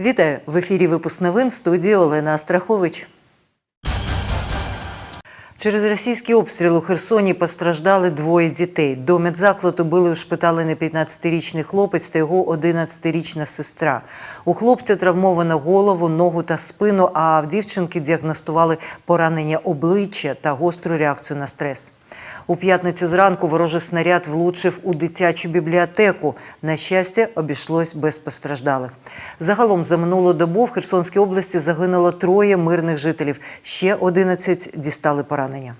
Вітаю в ефірі Випуск новин в студії Олена Астрахович. Через російський обстріл у Херсоні постраждали двоє дітей. До медзакладу були ушпиталені 15-річний хлопець та його 11-річна сестра. У хлопця травмовано голову, ногу та спину, а в дівчинки діагностували поранення обличчя та гостру реакцію на стрес. У п'ятницю зранку ворожий снаряд влучив у дитячу бібліотеку. На щастя, обійшлось без постраждалих. Загалом за минулу добу в Херсонській області загинуло троє мирних жителів. Ще 11 дістали поранення.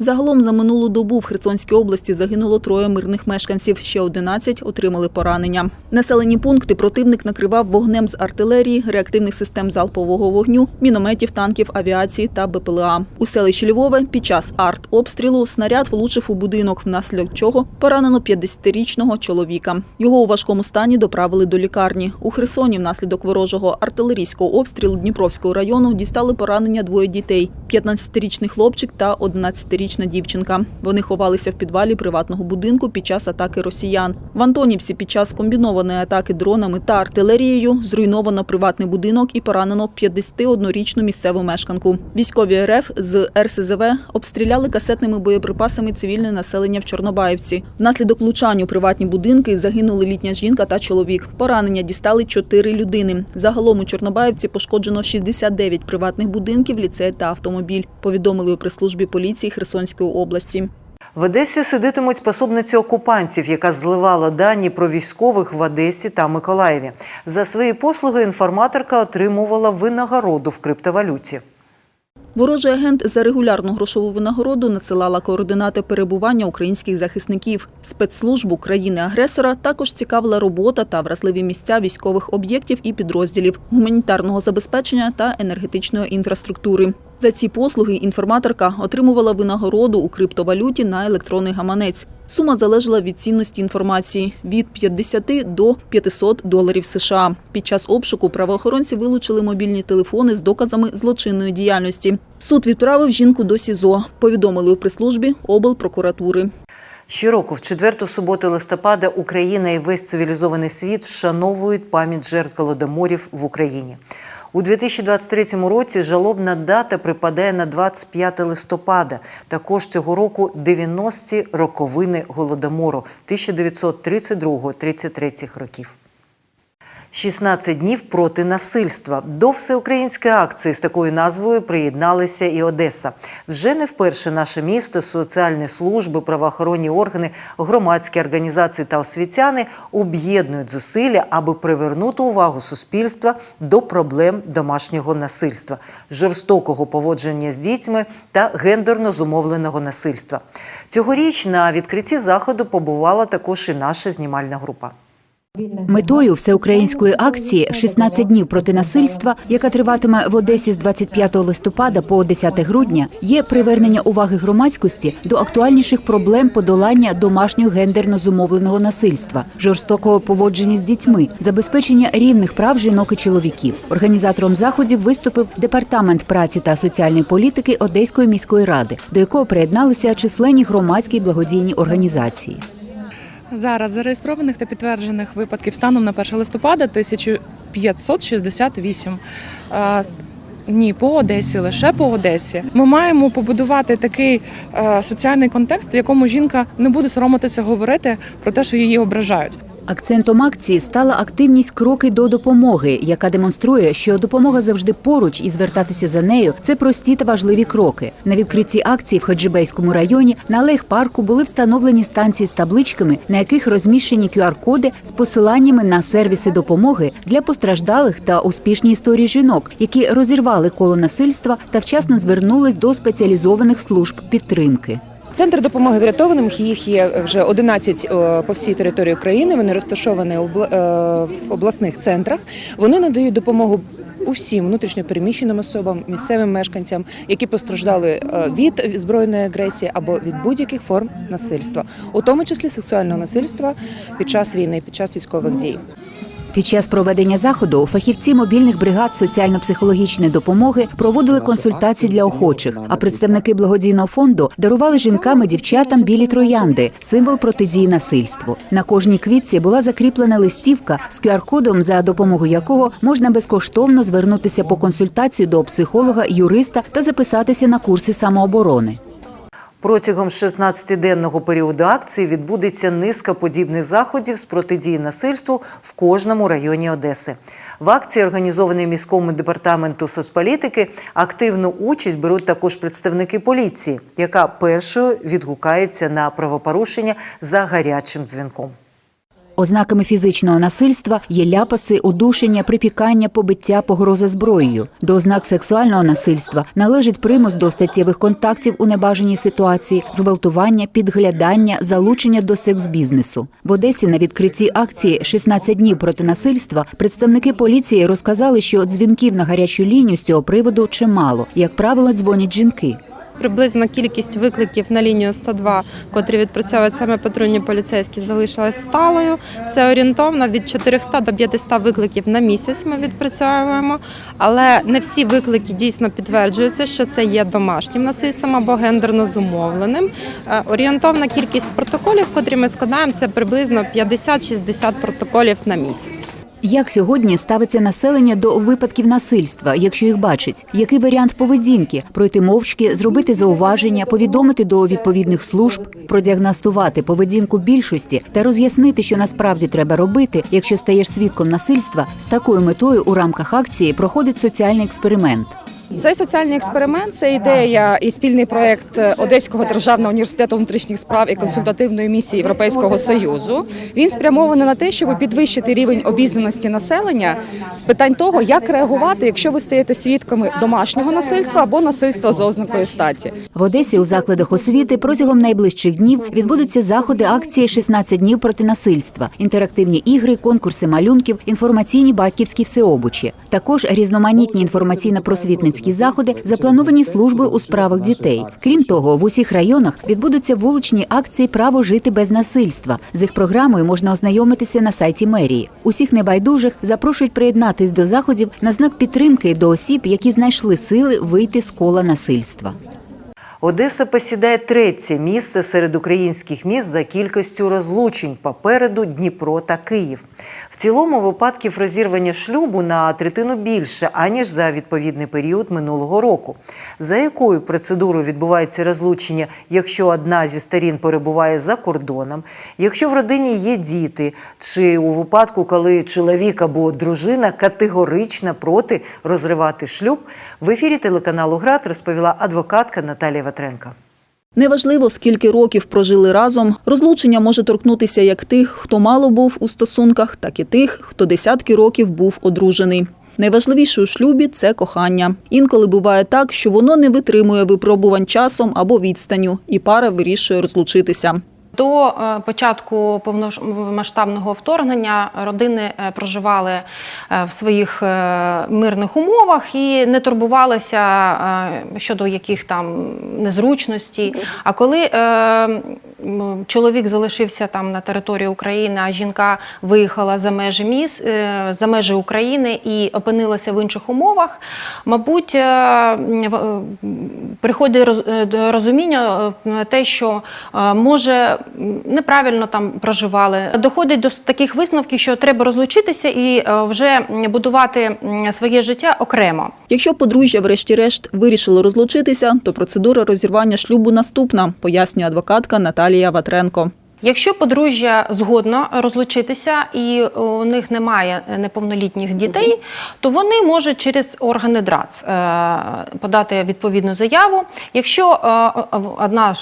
Загалом за минулу добу в Херсонській області загинуло троє мирних мешканців, ще 11 отримали поранення. Населені пункти противник накривав вогнем з артилерії, реактивних систем залпового вогню, мінометів, танків, авіації та БПЛА. У селищі Львове під час артобстрілу снаряд влучив у будинок, внаслідок чого поранено 50-річного чоловіка. Його у важкому стані доправили до лікарні. У Херсоні внаслідок ворожого артилерійського обстрілу Дніпровського району дістали поранення двоє дітей: 15-річний хлопчик та 11-річна дівчинка. Вони ховалися в підвалі приватного будинку під час атаки росіян. В Антонівці під час комбінованої атаки дронами та артилерією зруйновано приватний будинок і поранено 51-річну місцеву мешканку. Військові РФ з РСЗВ обстріляли касетними боєприпасами цивільне населення в Чорнобаївці. Внаслідок влучань у приватні будинки загинули літня жінка та чоловік. Поранення дістали чотири людини. Загалом у Чорнобаївці пошкоджено 69 приватних будинків, ліцей та автомобіль. Повідомили у прес-службі поліції Херсонської області. В Одесі сидитимуть пособниці окупантів, яка зливала дані про військових в Одесі та Миколаєві. За свої послуги інформаторка отримувала винагороду в криптовалюті. Ворожий агент за регулярну грошову винагороду надсилала координати перебування українських захисників. Спецслужбу країни-агресора також цікавила робота та вразливі місця військових об'єктів і підрозділів, гуманітарного забезпечення та енергетичної інфраструктури. За ці послуги інформаторка отримувала винагороду у криптовалюті на електронний гаманець. Сума залежала від цінності інформації – від 50 до 500 доларів США. Під час обшуку правоохоронці вилучили мобільні телефони з доказами злочинної діяльності. Суд відправив жінку до СІЗО, повідомили у прес-службі облпрокуратури. Щороку, в четверту суботу листопада, Україна і весь цивілізований світ вшановують пам'ять жертв голодоморів в Україні. У 2023 році жалобна дата припадає на 25 листопада. Також цього року 90-ті роковини голодомору 1932-33 років. 16 днів проти насильства. До всеукраїнської акції з такою назвою приєдналися і Одеса. Вже не вперше наше місто, соціальні служби, правоохоронні органи, громадські організації та освітяни об'єднують зусилля, аби привернути увагу суспільства до проблем домашнього насильства, жорстокого поводження з дітьми та гендерно зумовленого насильства. Цьогоріч на відкритті заходу побувала також і наша знімальна група. Метою всеукраїнської акції «16 днів проти насильства, яка триватиме в Одесі з 25 листопада по 10 грудня, є привернення уваги громадськості до актуальніших проблем подолання домашнього гендерно зумовленого насильства, жорстокого поводження з дітьми, забезпечення рівних прав жінок і чоловіків. Організатором заходів виступив департамент праці та соціальної політики Одеської міської ради, до якого приєдналися численні громадські благодійні організації. Зараз зареєстрованих та підтверджених випадків станом на 1 листопада 1568. Е, Ні, по Одесі, лише по Одесі. Ми маємо побудувати такий е, соціальний контекст, в якому жінка не буде соромитися говорити про те, що її ображають. Акцентом акції стала активність кроки до допомоги, яка демонструє, що допомога завжди поруч і звертатися за нею це прості та важливі кроки. На відкритті акції в Хаджибейському районі на алеях парку були встановлені станції з табличками, на яких розміщені QR-коди з посиланнями на сервіси допомоги для постраждалих та успішні історії жінок, які розірвали коло насильства та вчасно звернулись до спеціалізованих служб підтримки. Центр допомоги врятованим їх є вже 11 е, по всій території України. Вони розташовані е, в обласних центрах. Вони надають допомогу. Усім внутрішньопереміщеним особам, місцевим мешканцям, які постраждали е, від збройної агресії або від будь-яких форм насильства, у тому числі сексуального насильства під час війни, під час військових дій. Під час проведення заходу фахівці мобільних бригад соціально-психологічної допомоги проводили консультації для охочих. А представники благодійного фонду дарували жінкам і дівчатам білі троянди, символ протидії насильству. На кожній квітці була закріплена листівка з QR-кодом, за допомогою якого можна безкоштовно звернутися по консультацію до психолога, юриста та записатися на курси самооборони. Протягом 16-денного періоду акції відбудеться низка подібних заходів з протидії насильству в кожному районі Одеси. В акції, організованій міському департаменту соцполітики, активну участь беруть також представники поліції, яка першою відгукається на правопорушення за гарячим дзвінком. Ознаками фізичного насильства є ляпаси, удушення, припікання, побиття, погроза зброєю. До ознак сексуального насильства належить примус до статтєвих контактів у небажаній ситуації, зґвалтування, підглядання, залучення до секс-бізнесу. В Одесі на відкритті акції «16 днів проти насильства представники поліції розказали, що дзвінків на гарячу лінію з цього приводу чимало. Як правило, дзвонять жінки. Приблизна кількість викликів на лінію 102, котрі відпрацьовують саме патрульні поліцейські, залишилась сталою. Це орієнтовно від 400 до 500 викликів на місяць. Ми відпрацьовуємо, але не всі виклики дійсно підтверджуються, що це є домашнім насильством або гендерно зумовленим. Е, Орієнтовна кількість протоколів, котрі ми складаємо, це приблизно 50-60 протоколів на місяць. Як сьогодні ставиться населення до випадків насильства, якщо їх бачить? Який варіант поведінки? Пройти мовчки, зробити зауваження, повідомити до відповідних служб, продіагностувати поведінку більшості та роз'яснити, що насправді треба робити, якщо стаєш свідком насильства. З такою метою у рамках акції проходить соціальний експеримент. Цей соціальний експеримент це ідея і спільний проект Одеського державного університету внутрішніх справ і консультативної місії Європейського союзу. Він спрямований на те, щоб підвищити рівень обізнаності населення з питань того, як реагувати, якщо ви стаєте свідками домашнього насильства або насильства за ознакою статі. В Одесі у закладах освіти протягом найближчих днів відбудуться заходи акції «16 днів проти насильства, інтерактивні ігри, конкурси малюнків, інформаційні батьківські всеобучі. Також різноманітні інформаційно-просвітницькі заходи заплановані служби у справах дітей. Крім того, в усіх районах відбудуться вуличні акції Право жити без насильства. З їх програмою можна ознайомитися на сайті мерії. Усіх небайдужих запрошують приєднатись до заходів на знак підтримки до осіб, які знайшли сили вийти з кола насильства. Одеса посідає третє місце серед українських міст за кількістю розлучень. Попереду Дніпро та Київ. В цілому випадків розірвання шлюбу на третину більше, аніж за відповідний період минулого року. За якою процедурою відбувається розлучення, якщо одна зі сторін перебуває за кордоном, якщо в родині є діти, чи у випадку, коли чоловік або дружина категорично проти розривати шлюб, в ефірі телеканалу ГРАД розповіла адвокатка Наталія Ватренка. Неважливо, скільки років прожили разом, розлучення може торкнутися як тих, хто мало був у стосунках, так і тих, хто десятки років був одружений. Найважливіше у шлюбі це кохання. Інколи буває так, що воно не витримує випробувань часом або відстаню, і пара вирішує розлучитися. До е, початку повномасштабного вторгнення родини е, проживали е, в своїх мирних умовах і не турбувалися щодо яких там незручностей. А коли чоловік залишився там на території України, а жінка виїхала за межі міс, за межі України і опинилася в інших умовах, мабуть, приходить розуміння те, що може неправильно там проживали. Доходить до таких висновків, що треба розлучитися і е, вже будувати своє життя окремо. Якщо подружжя, врешті-решт, вирішило розлучитися, то процедура розірвання шлюбу наступна, пояснює адвокатка Наталія Ватренко. Якщо подружжя згодно розлучитися і у них немає неповнолітніх дітей, то вони можуть через органи ДРАЦ е, подати відповідну заяву. Якщо е, одна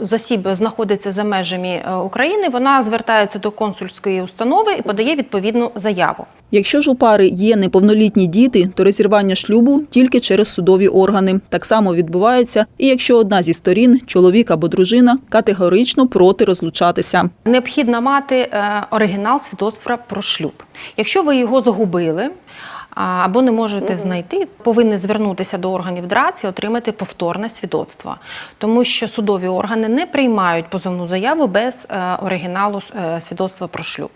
з осіб знаходиться за межами е, України, вона звертається до консульської установи і подає відповідну заяву. Якщо ж у пари є неповнолітні діти, то розірвання шлюбу тільки через судові органи. Так само відбувається, і якщо одна зі сторін, чоловік або дружина, категорично проти розлучатися. Необхідно мати е, оригінал свідоцтва про шлюб. Якщо ви його загубили або не можете знайти, повинні звернутися до органів ДРАЦ і отримати повторне свідоцтво, тому що судові органи не приймають позовну заяву без е, оригіналу е, свідоцтва про шлюб.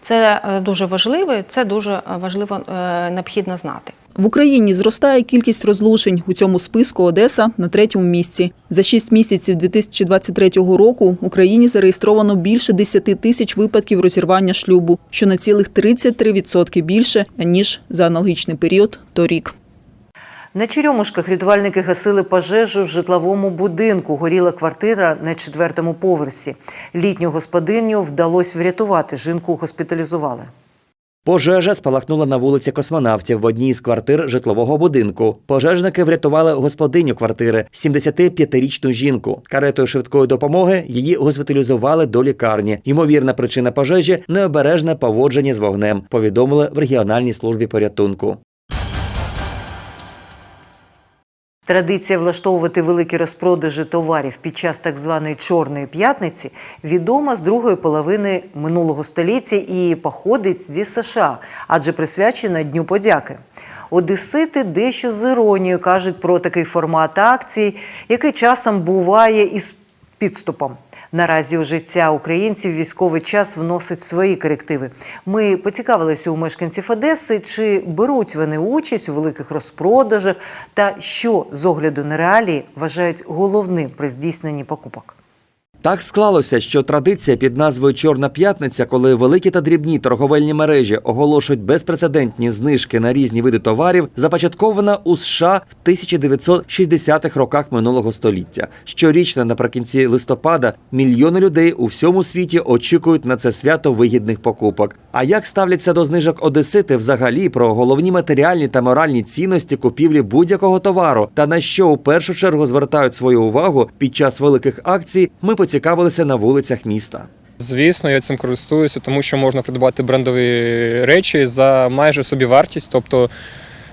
Це е, дуже важливо, і це дуже е, важливо е, необхідно знати. В Україні зростає кількість розлучень. У цьому списку Одеса на третьому місці. За шість місяців 2023 року в Україні зареєстровано більше 10 тисяч випадків розірвання шлюбу, що на цілих 33% більше ніж за аналогічний період торік. На Черемушках рятувальники гасили пожежу в житловому будинку. Горіла квартира на четвертому поверсі. Літню господиню вдалося врятувати. Жінку госпіталізували. Пожежа спалахнула на вулиці космонавтів в одній з квартир житлового будинку. Пожежники врятували господиню квартири, 75-річну жінку. Каретою швидкої допомоги її госпіталізували до лікарні. Ймовірна причина пожежі необережне поводження з вогнем. Повідомили в регіональній службі порятунку. Традиція влаштовувати великі розпродажі товарів під час так званої Чорної п'ятниці відома з другої половини минулого століття і походить зі США, адже присвячена Дню подяки. Одесити дещо з іронією кажуть про такий формат акцій, який часом буває із підступом. Наразі у життя українців військовий час вносить свої корективи. Ми поцікавилися у мешканців Одеси, чи беруть вони участь у великих розпродажах, та що з огляду на реалії вважають головним при здійсненні покупок. Так склалося, що традиція під назвою Чорна п'ятниця, коли великі та дрібні торговельні мережі оголошують безпрецедентні знижки на різні види товарів, започаткована у США в 1960-х роках минулого століття. Щорічно наприкінці листопада мільйони людей у всьому світі очікують на це свято вигідних покупок. А як ставляться до знижок одесити взагалі про головні матеріальні та моральні цінності купівлі будь-якого товару та на що у першу чергу звертають свою увагу під час великих акцій, ми поцікавилися на вулицях міста. Звісно, я цим користуюся, тому що можна придбати брендові речі за майже собівартість, тобто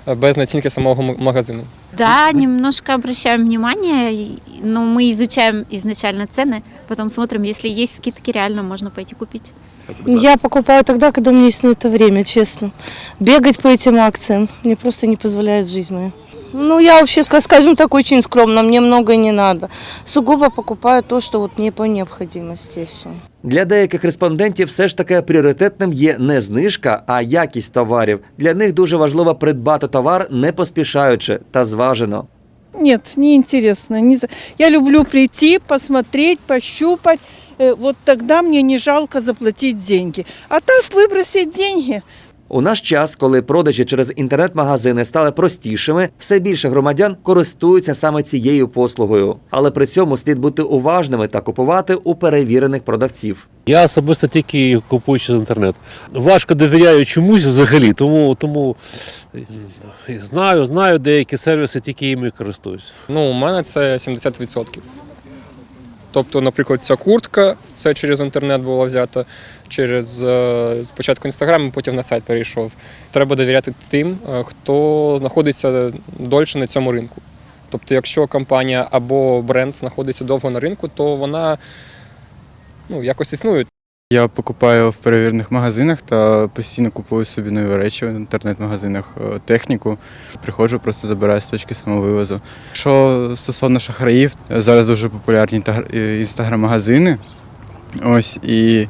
е, без націнки самого м- магазину. Да, немножко обращаем внимание, и- но мы изучаем изначально цены, потом смотрим, если есть скидки, реально можно пойти купить. Я покупаю тогда, когда у меня есть на это время, честно. Бегать по этим акциям мне просто не позволяет жизнь моя. Ну, я вообще, скажем так, очень скромно, мне много не надо. Сугубо покупаю то, что вот мне по необходимости, и все. Для деяких респондентів все ж таки пріоритетним є не знижка, а якість товарів. Для них дуже важливо придбати товар не поспішаючи та зважено. Нет, не интересно. Не за- Я люблю прийти, посмотреть, пощупать. Э, Вот тогда мне не жалко заплатить деньги. А так выбросить деньги. У наш час, коли продажі через інтернет-магазини стали простішими, все більше громадян користуються саме цією послугою. Але при цьому слід бути уважними та купувати у перевірених продавців. Я особисто тільки купую через інтернет. Важко довіряю чомусь взагалі, тому, тому е, знаю, знаю деякі сервіси, тільки їми користуюсь. Ну, у мене це 70%. Тобто, наприклад, ця куртка, це через інтернет була взята, через е, спочатку інстаграм, потім на сайт перейшов. Треба довіряти тим, е, хто знаходиться дольше на цьому ринку. Тобто, якщо компанія або бренд знаходиться довго на ринку, то вона ну, якось існує. Я покупаю в перевірених магазинах та постійно купую собі нові речі в інтернет-магазинах, е, техніку. Приходжу, просто забираю з точки самовивозу. Що стосовно шахраїв, зараз дуже популярні е, інстаграм-магазини. Ось і,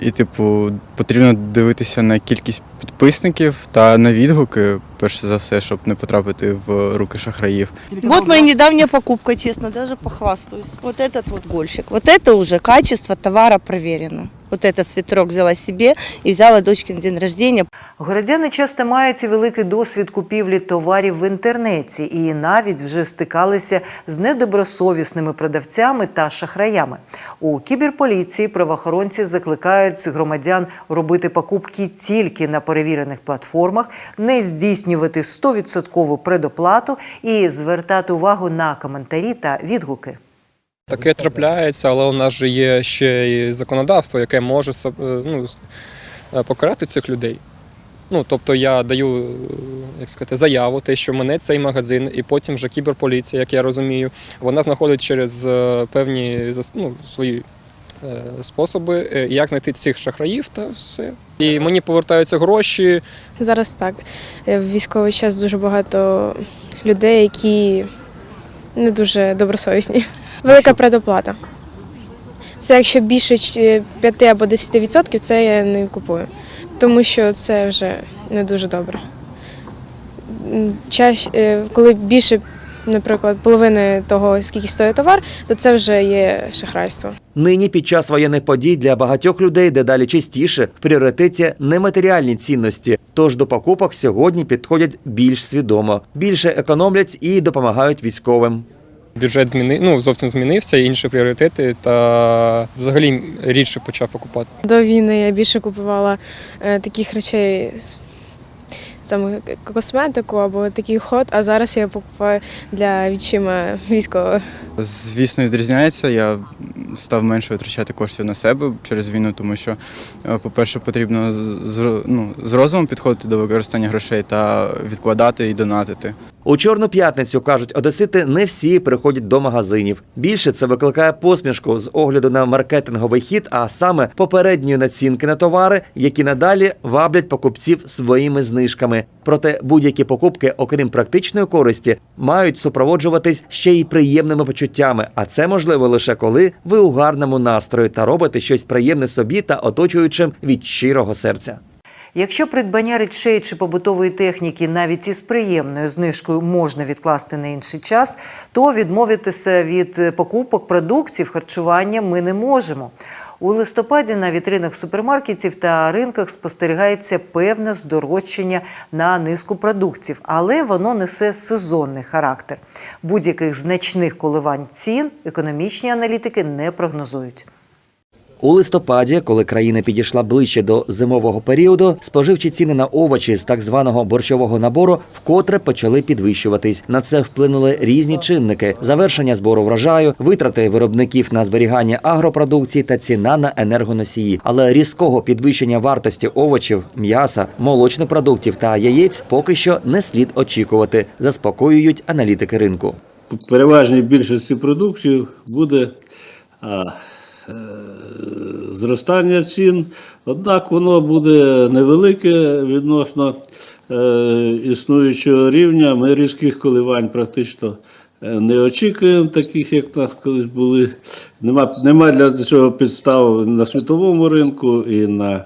і, типу, потрібно дивитися на кількість підписників та на відгуки, перш за все, щоб не потрапити в руки шахраїв. Вот моя недавняя покупка, честно, даже похвастаюсь. Вот этот вот гольфик. Вот это уже качество товара проверено. Вот этот свитерок взяла себе и взяла дочке на день рождения. Городяни часто мають і великий досвід купівлі товарів в інтернеті і навіть вже стикалися з недобросовісними продавцями та шахраями. У кіберполіції правоохоронці закликають громадян робити покупки тільки на перевірених платформах, не здійснювати 100% предоплату і звертати увагу на коментарі та відгуки. Таке трапляється, але у нас же є ще і законодавство, яке може е, ну, е, покарати цих людей. Ну, тобто я даю е, як сказати, заяву, те, що мене цей магазин, і потім вже кіберполіція, як я розумію, вона знаходить через певні ну, свої способи, е, як знайти цих шахраїв та все. І мені повертаються гроші, Зараз так. Е, В військовий час дуже багато людей, які не дуже добросовісні. Велика предоплата. Це якщо більше 5 або 10%, це я не купую. тому що це вже не дуже добре. Чаще, е, коли більше, наприклад, половини того, скільки стоїть товар, то це вже є шахрайство. Нині під час воєнних подій для багатьох людей дедалі частіше в пріоритеті нематеріальні цінності. Тож до покупок сьогодні підходять більш свідомо, більше економлять і допомагають військовим. Бюджет зміни, ну, зовсім змінився, інші пріоритети, та взагалі рідше почав покупати. До війни я більше купувала е, таких речей, там косметику або такий ход, а зараз я покупаю для відчима військового. Звісно, відрізняється. Я став менше витрачати коштів на себе через війну, тому що, е, по-перше, потрібно з- ну, з розумом підходити до використання грошей та відкладати і донатити. У чорну п'ятницю кажуть, одесити не всі приходять до магазинів. Більше це викликає посмішку з огляду на маркетинговий хід, а саме попередньої націнки на товари, які надалі ваблять покупців своїми знижками. Проте будь-які покупки, окрім практичної користі, мають супроводжуватись ще й приємними почуттями. А це можливо лише коли ви у гарному настрої та робите щось приємне собі та оточуючим від щирого серця. Якщо придбання речей чи побутової техніки навіть із приємною знижкою можна відкласти на інший час, то відмовитися від е, покупок продуктів харчування ми не можемо. У листопаді на вітринах супермаркетів та ринках спостерігається певне здорожчання на низку продуктів, але воно несе сезонний характер. Будь-яких значних коливань цін економічні аналітики не прогнозують. У листопаді, коли країна підійшла ближче до зимового періоду, споживчі ціни на овочі з так званого борщового набору вкотре почали підвищуватись. На це вплинули різні чинники: завершення збору врожаю, витрати виробників на зберігання агропродукції та ціна на енергоносії. Але різкого підвищення вартості овочів, м'яса, молочних продуктів та яєць поки що не слід очікувати, заспокоюють аналітики ринку. Переважній більшості продуктів буде зростання цін, однак воно буде невелике відносно е, існуючого рівня. Ми різких коливань практично е, не очікуємо, таких як нас колись були. Нема, нема для цього підстав на світовому ринку і на е,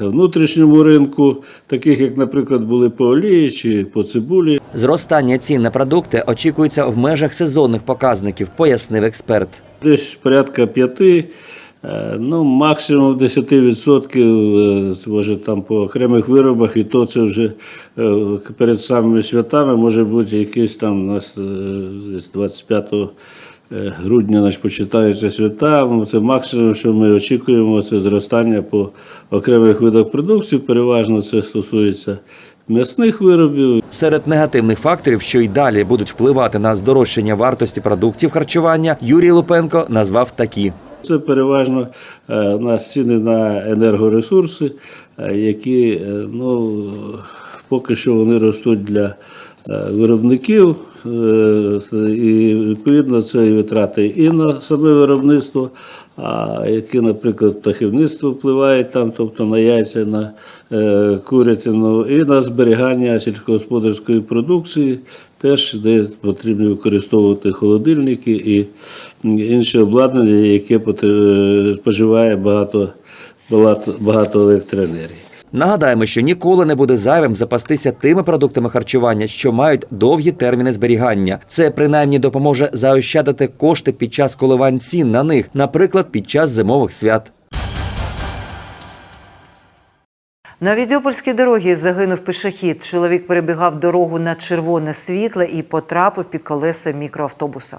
внутрішньому ринку, таких як, наприклад, були по олії чи по цибулі. Зростання цін на продукти очікується в межах сезонних показників, пояснив експерт. Десь порядка 5, е, ну максимум 10%, е, може там по окремих виробах, і то це вже е, перед самими святами може бути якийсь там у нас е, десь 25 е, грудня значить, почитаються свята. Це максимум, що ми очікуємо, це зростання по окремих видах продукції. Переважно це стосується м'ясних виробів. Серед негативних факторів, що й далі будуть впливати на здорожчання вартості продуктів харчування, Юрій Лупенко назвав такі. Це переважно е, у нас ціни на енергоресурси, е, які е, ну, поки що вони ростуть для е, виробників, е, і відповідно це витрати і на саме виробництво, а які, наприклад, птахівництво впливають там, тобто на яйця, на е, курятину, і на зберігання сільськогосподарської продукції, теж де потрібно використовувати холодильники і інше обладнання, яке споживає багато, багато електроенергії. Нагадаємо, що ніколи не буде зайвим запастися тими продуктами харчування, що мають довгі терміни зберігання. Це принаймні допоможе заощадити кошти під час коливань цін на них, наприклад, під час зимових свят. На Відьопольській дорогі загинув пішохід. Чоловік перебігав дорогу на червоне світло і потрапив під колеса мікроавтобуса.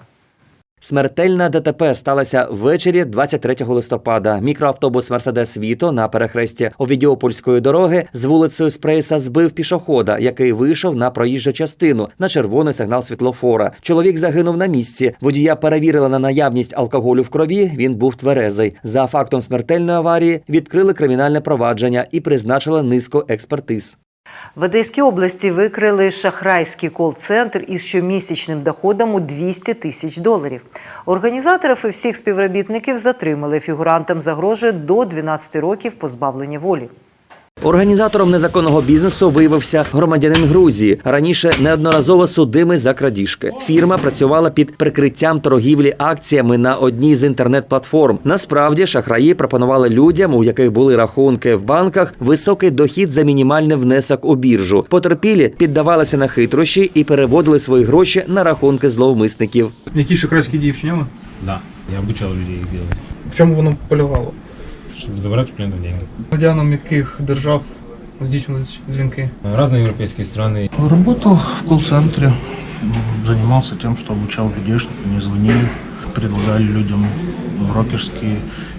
Смертельна ДТП сталася ввечері 23 листопада. Мікроавтобус Мерседес Віто на перехресті Овідіопольської дороги з вулицею Спрейса збив пішохода, який вийшов на проїжджу частину на червоний сигнал світлофора. Чоловік загинув на місці. Водія перевірили на наявність алкоголю в крові. Він був тверезий. За фактом смертельної аварії відкрили кримінальне провадження і призначили низку експертиз. В Одеській області викрили шахрайський кол-центр із щомісячним доходом у 200 тисяч доларів. Організаторів і всіх співробітників затримали. Фігурантам загрожує до 12 років позбавлення волі. Організатором незаконного бізнесу виявився громадянин Грузії, раніше неодноразово судимий за крадіжки. Фірма працювала під прикриттям торгівлі акціями на одній з інтернет-платформ. Насправді шахраї пропонували людям, у яких були рахунки в банках, високий дохід за мінімальний внесок у біржу. Потерпілі піддавалися на хитрощі і переводили свої гроші на рахунки зловмисників. Які шахрайські дії вчиняли? Да, я обучал людей их делать, В чому воно полягало? Чтобы забрать у клиентов деньги. Громадянам яких держав здійснювали дзвінки? Разные европейские страны. Работал в колл-центре, занимался тем, что обучал людей, чтобы они звонили, предлагали людям брокерские,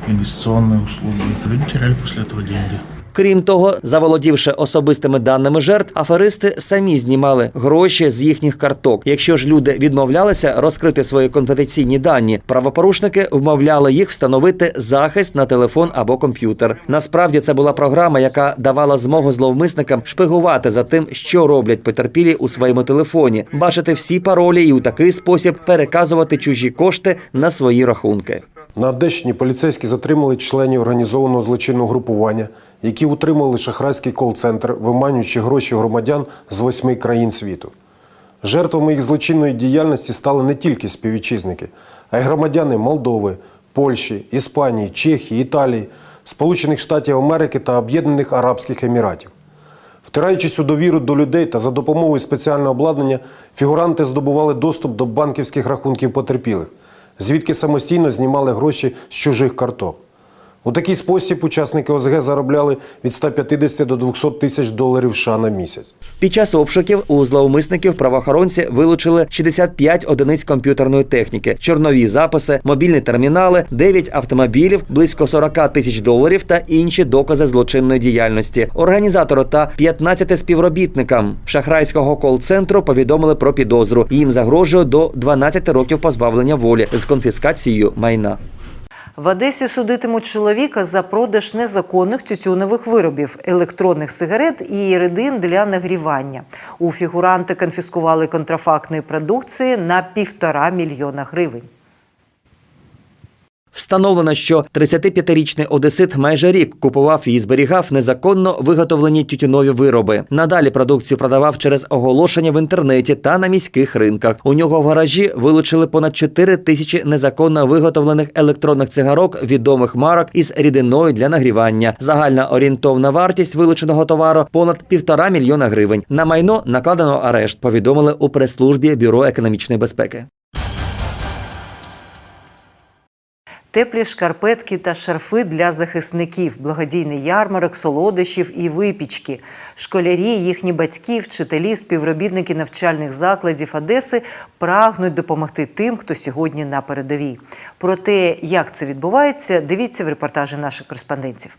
инвестиционные услуги. Люди теряли после этого деньги. Крім того, заволодівши особистими даними жертв, аферисти самі знімали гроші з їхніх карток. Якщо ж люди відмовлялися розкрити свої конфіденційні дані, правопорушники вмовляли їх встановити захист на телефон або комп'ютер. Насправді це була програма, яка давала змогу зловмисникам шпигувати за тим, що роблять потерпілі у своєму телефоні, бачити всі паролі і у такий спосіб переказувати чужі кошти на свої рахунки. На Одещині поліцейські затримали членів організованого злочинного групування, які утримували шахрайський кол-центр, виманюючи гроші громадян з восьми країн світу. Жертвами їх злочинної діяльності стали не тільки співвітчизники, а й громадяни Молдови, Польщі, Іспанії, Чехії, Італії, Сполучених Штатів Америки та Об'єднаних Арабських Еміратів. Втираючись у довіру до людей та за допомогою спеціального обладнання, фігуранти здобували доступ до банківських рахунків потерпілих, звідки самостійно знімали гроші з чужих карток. У такий спосіб учасники ОСГ заробляли від 150 до 200 тисяч доларів США на місяць. Під час обшуків у зловмисників правоохоронці вилучили 65 одиниць комп'ютерної техніки, чорнові записи, мобільні термінали, 9 автомобілів, близько 40 тисяч доларів та інші докази злочинної діяльності. Організатору та 15 співробітникам шахрайського кол-центру повідомили про підозру. Їм загрожує до 12 років позбавлення волі з конфіскацією майна. В Одесі судитимуть чоловіка за продаж незаконних тютюнових виробів, електронних сигарет і рідин для нагрівання. У фігуранти конфіскували контрафактної продукції на півтора мільйона гривень. Встановлено, що 35-річний одесит майже рік купував і зберігав незаконно виготовлені тютюнові вироби. Надалі продукцію продавав через оголошення в інтернеті та на міських ринках. У нього в гаражі вилучили понад 4 тисячі незаконно виготовлених електронних цигарок відомих марок із рідиною для нагрівання. Загальна орієнтовна вартість вилученого товару понад півтора мільйона гривень. На майно накладено арешт. Повідомили у прес-службі Бюро економічної безпеки. Теплі шкарпетки та шарфи для захисників, благодійний ярмарок, солодощів і випічки. Школярі, їхні батьки, вчителі, співробітники навчальних закладів Одеси прагнуть допомогти тим, хто сьогодні на передовій. Про те, як це відбувається, дивіться в репортажі наших кореспондентів.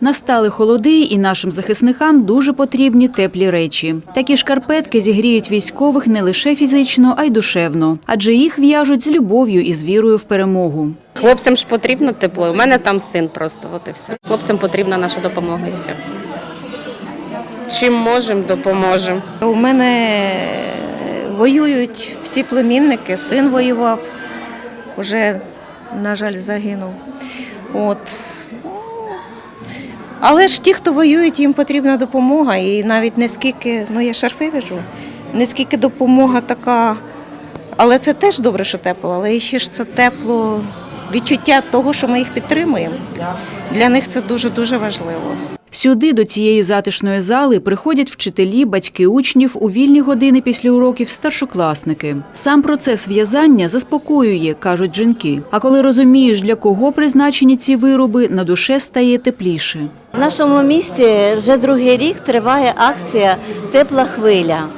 Настали холоди, і нашим захисникам дуже потрібні теплі речі. Такі шкарпетки зігріють військових не лише фізично, а й душевно, адже їх в'яжуть з любов'ю і з вірою в перемогу. Хлопцям ж потрібно тепло. У мене там син просто, от і все. Хлопцям потрібна наша допомога і все. Чим можемо, допоможемо. У мене воюють всі племінники, син воював, вже, на жаль, загинув. От. Але ж ті, хто воюють, їм потрібна допомога. І навіть не скільки, ну я шарфи вяжу, не скільки допомога така. Але це теж добре, що тепло, але ще ж це тепло відчуття того, що ми їх підтримуємо. Для них це дуже-дуже важливо. Сюди, до цієї затишної зали, приходять вчителі, батьки учнів у вільні години після уроків старшокласники. Сам процес в'язання заспокоює, кажуть жінки. А коли розумієш, для кого призначені ці вироби, на душе стає тепліше. В нашому місті вже другий рік триває акція Тепла хвиля.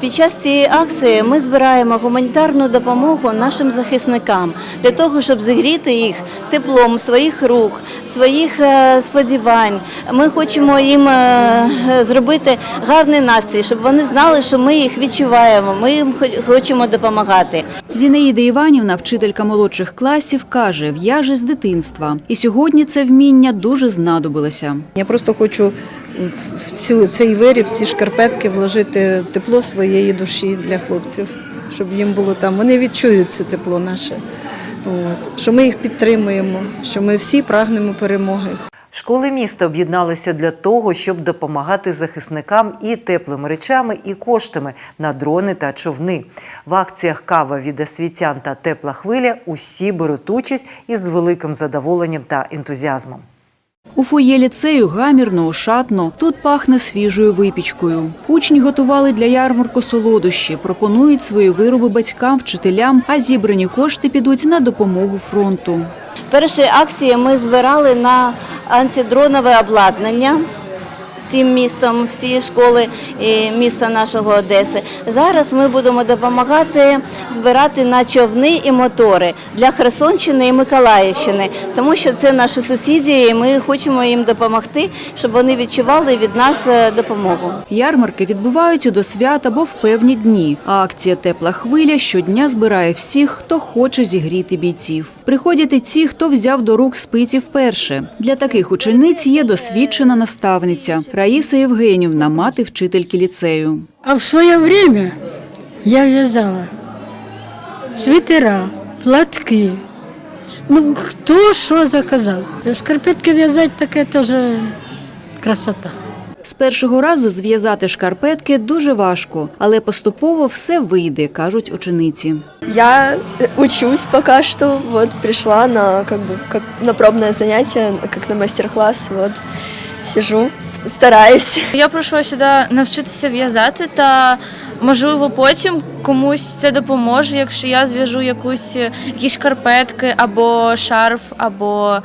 Під час цієї акції ми збираємо гуманітарну допомогу нашим захисникам для того, щоб зігріти їх теплом своїх рук, своїх е, сподівань. Ми хочемо їм е, зробити гарний настрій, щоб вони знали, що ми їх відчуваємо. Ми їм хо- хочемо допомагати. Зінаїда Іванівна, вчителька молодших класів, каже, в'яже з дитинства. І сьогодні це вміння дуже знадобилося. Я просто хочу в цю, цей виріб, ці шкарпетки вложити тепло своєї душі для хлопців, щоб їм було там. Вони відчують це тепло наше. От. Що ми їх підтримуємо, що ми всі прагнемо перемоги. Школи міста об'єдналися для того, щоб допомагати захисникам і теплими речами, і коштами на дрони та човни. В акціях Кава від освітян та тепла хвиля усі беруть участь із великим задоволенням та ентузіазмом. У фоє ліцею гамірно, ошатно. Тут пахне свіжою випічкою. Учні готували для ярмарку солодощі, пропонують свої вироби батькам, вчителям, а зібрані кошти підуть на допомогу фронту. Перші акції ми збирали на антидронове обладнання всім містом, всі школи міста нашого Одеси. Зараз ми будемо допомагати збирати на човни і мотори для Херсонщини і Миколаївщини, тому що це наші сусіди, і ми хочемо їм допомогти, щоб вони відчували від нас е, допомогу. Ярмарки відбуваються до свят або в певні дні. А акція Тепла хвиля щодня збирає всіх, хто хоче зігріти бійців. Приходять і ті, хто взяв до рук спиці вперше. Для таких учениць є досвідчена наставниця Раїса Євгенівна, мати вчительки ліцею. А в свое время я вязала свитера, платки. Ну, кто что заказал. Скарпетки вязать, так это же красота. З першого разу зв'язати шкарпетки дуже важко, але поступово все вийде, кажуть учениці. Я учусь пока что, вот пришла на как бы как на пробное занятие, как на мастер-класс, вот сижу, стараюсь. Я прийшла сюди навчитися в'язати та можливо потім комусь це допоможе, якщо я зв'яжу якусь якісь шкарпетки або шарф, або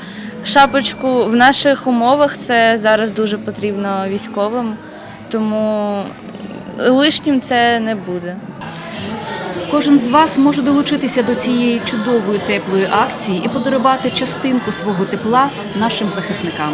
шапочку. В наших умовах це зараз дуже потрібно військовим, тому лишнім це не буде. Кожен з вас може долучитися до цієї чудової теплої акції і подарувати частинку свого тепла нашим захисникам.